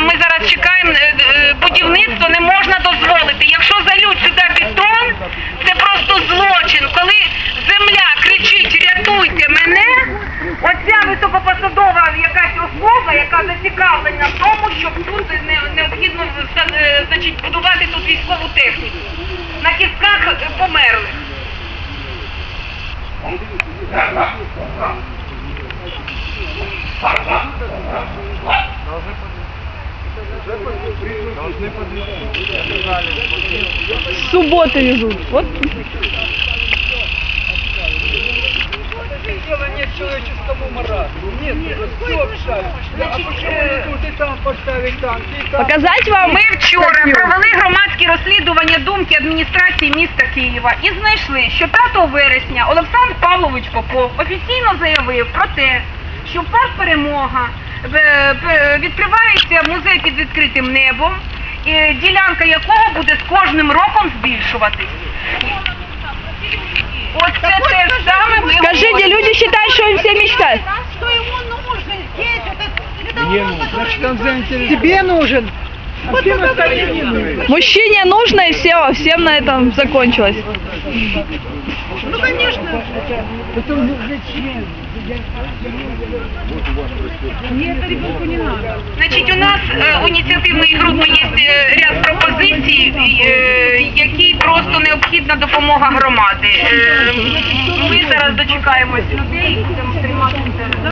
ми зараз чекаємо е, е, будівництво, не можна дозволити. Якщо залють сюди бетон, це просто злочин. Коли земля кричить рятуйте мене, оця високопосадова якась особа, яка зацікавлена в тому, щоб тут необхідно е, значить, будувати тут військову техніку. На кістках померли. С субботы везут. Вот. Дело нет человеческому моралу. Нет, все обшали. А почему и там поставить танки, там? Показать вам? Ми вчора провели громадські розслідування думки адміністрації міста Києва і знайшли, що 5 вересня Олександр Павлович Попов офіційно заявив про те, що парк Перемога відкривається музей під відкритим небом, і ділянка якого буде з кожним роком збільшуватись. Оце те ж саме ми Скажите, говоримо. люди считают, что им все мечтают. Что ему нужно здесь, вот это, это вопрос, который Значит, он никто- заинтересован. Тебе нужен. А всем остальным не нужен. Мужчине нужно и все, всем на этом закончилось. Ну, конечно. Это не зачем? Значить, у нас е, у ініціативної групи є е, ряд пропозицій, е, які просто необхідна допомога громади. Е, ми зараз дочекаємось людей будемо триматися.